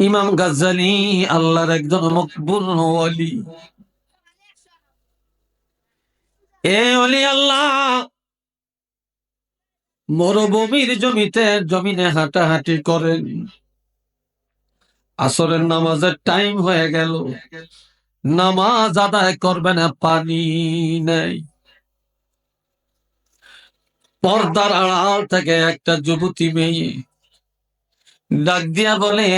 ইমাম গাজ্জালি আল্লাহর একজন মকবুল ওয়ালি। এ ওলি আল্লাহ, মরুভূমির জমিতে জমিনে হাঁটাহাঁটি করেন। আসরের নামাজের টাইম হয়ে গেল। নামাজ আদায় করবে না, পানি নেই। পর্দার আড়াল থেকে একটা যুবতী মেয়ে ডাক দিয়া বলে,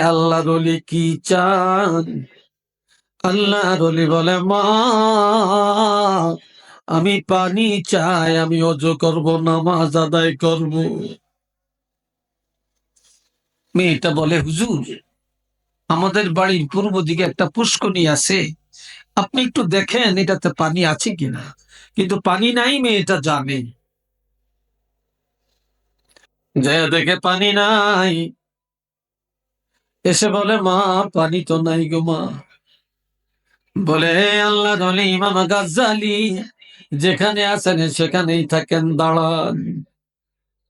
আল্লাহ রলি কি চান? আল্লাহ রলি বলে, মা, আমি পানি চাই, আমি অজু করব, নামাজ আদায় করব। মেয়েটা বলে, হুজুর, আমাদের বাড়ির পূর্ব দিকে একটা পুষ্কনি আছে। আপনি একটু দেখেন, এটাতে পানি আছে কিনা? কিন্তু পানি নাই, মেয়েটা জানে। যে দেখে পানি নাই এসে বলে মা পানি তো নাই গো মা বলে "হে আল্লাহ ধলি ইমাম গাজ্জালি যেখানে আছেন সেখানেই থাকেন দাঁড়ান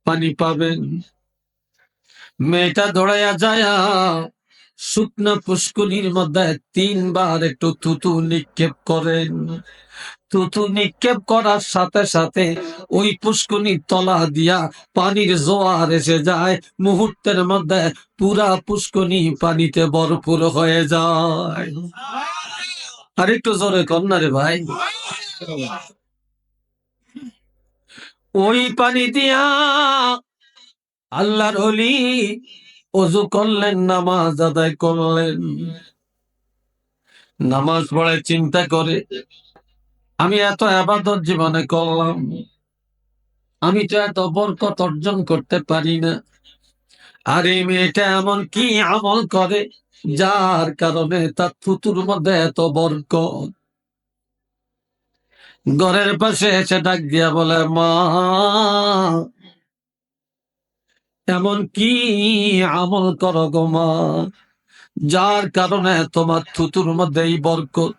পানি পাবেন মেয়েটা দৌড়াইয়া যায় শুকনা পুষ্কুনির মধ্যে তিনবার একটু তুতু নিক্ষেপ করেন। তুতু নিক্ষেপ করার সাথে সাথে ওই পুষ্কুনির তলা দিয়া পানির জোয়ার এসে যায়। মুহূর্তের মধ্যে পুরা পুষ্কুনি পানিতে ভরপুর হয়ে যায়। আর একটু জোরে কন্যা রে ভাই। ওই পানি দিয়া আল্লাহর হলি অজু করলেন, নামাজ আদায় করলেন। নামাজ পড়ে চিন্তা করে, আমি এত আবাদত জীবনে করলাম। আমি তো এত বরকত অর্জন করতে পারি না। আর এই মেয়েটা এমন কি আমল করে, যার কারণে তার থুতুর মধ্যে এত বরকত। ঘরের পাশে এসে ডাক দিয়া বলে, মা এমন কি আমল করো গো মা। যার কারণে তোমার থুতুর মধ্যে এই বরকত।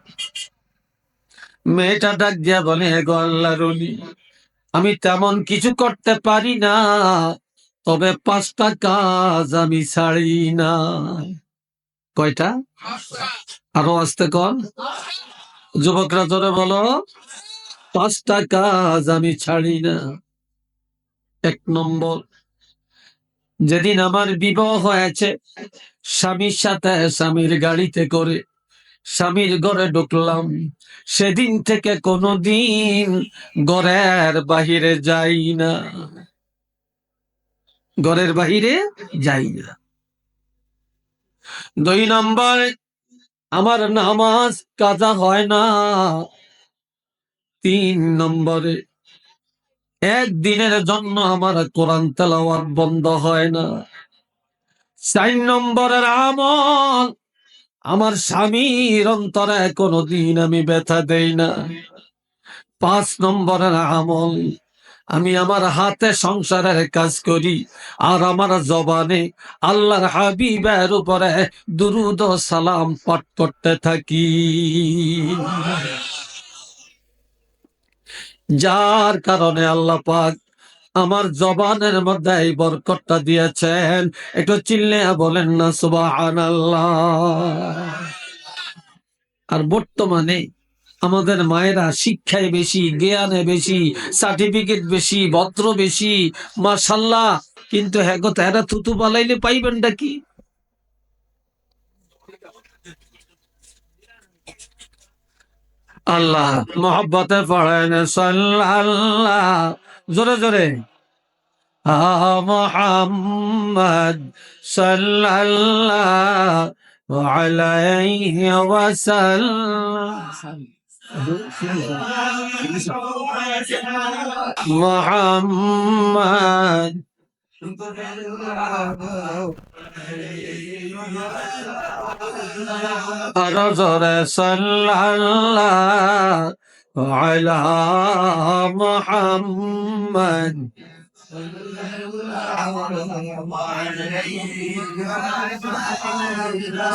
মেয়েটা ডাক দিয়া বলে "হে গো আল্লাহর অলি, আমি তেমন কিছু করতে পারি না তবে পাঁচটা কাজ আমি ছাড়ি না। কয়টা? আরও আসতে কন। যুবকরা ধরে বলো পাঁচটা কাজ আমি ছাড়ি না। এক নম্বর। যেদিন আমার বিবাহ হয়েছে, স্বামীর সাথে স্বামীর গাড়িতে করে স্বামীর ঘরে ঢুকলাম। সেদিন থেকে কোনোদিন ঘরের বাহিরে যাই না। ঘরের বাহিরে যাই না। দুই নম্বর, আমার নামাজ কাজা হয় না। তিন নম্বরে একদিনের জন্য আমার কোরআন তেলাওয়াত বন্ধ হয় না। চার নম্বরের আমল, আমার স্বামীর অন্তরে কোনোদিন আমি ব্যথা দেই না। পাঁচ নম্বরের আমল, আমি আমার হাতে সংসারের কাজ করি আর আমার জবানে আল্লাহর হাবিবের উপরে দুরুদ সালাম পাঠ করতে থাকি। যার কারণে আল্লাহ পাক আমার জবানের মধ্যে এই বরকতটা দিয়েছেন। একটু চিল্লে বলেন না সুবাহান আর বর্তমানে আমাদের মায়েরা শিক্ষায় বেশি, জ্ঞানে বেশি, সার্টিফিকেট বেশি, ভদ্র বেশি মাসাল্লাহ কিন্তু হ্যাঁ গো তারা থুতু পালাইলে পাইবেনটা কি? আল্লাহ মোহব্বতে পড়েন সাল্লাল্লাহ। জোরে জোরে। মোহাম্মদ সাল্লাল্লাহু আলাইহি ওয়াসাল্লাম। মোহাম্মদ জোরে সাল্লাল্লাহু আলা মুহাম্মদ।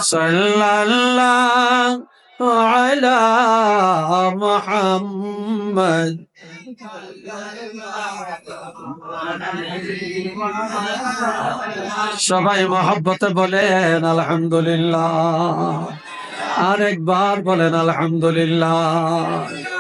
সাল্লাল্লাহু আলা মুহাম্মদ। সবাই মহব্বতে বলেন আলহামদুলিল্লাহ। আরেকবার বলেন আলহামদুলিল্লাহ।